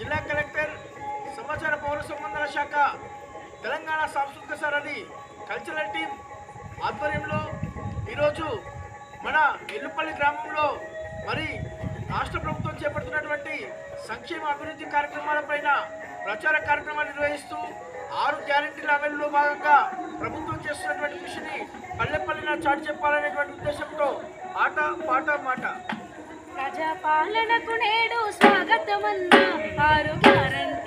జిల్లా కలెక్టర్ సమాచార పౌర సంబంధాల శాఖ తెలంగాణ సాంస్కృతిక సారథి కల్చరల్ టీం ఆధ్వర్యంలో ఈరోజు మన ఎల్లుపల్లి గ్రామంలో మరి రాష్ట్ర ప్రభుత్వం చేపడుతున్నటువంటి సంక్షేమ అభివృద్ధి కార్యక్రమాలపైన ప్రచార కార్యక్రమాలు నిర్వహిస్తూ ఆరు గ్యారంటీల అమలులో భాగంగా ప్రభుత్వం చేస్తున్నటువంటి కృషిని పల్లెపల్లిన చాటి చెప్పాలనేటువంటి ఉద్దేశంతో ఆట పాట మాట ప్రజాపాలనకు నేడు స్వాగతమన్న ఆరు గ్యారంటీల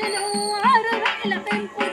شنو عرب على قنقر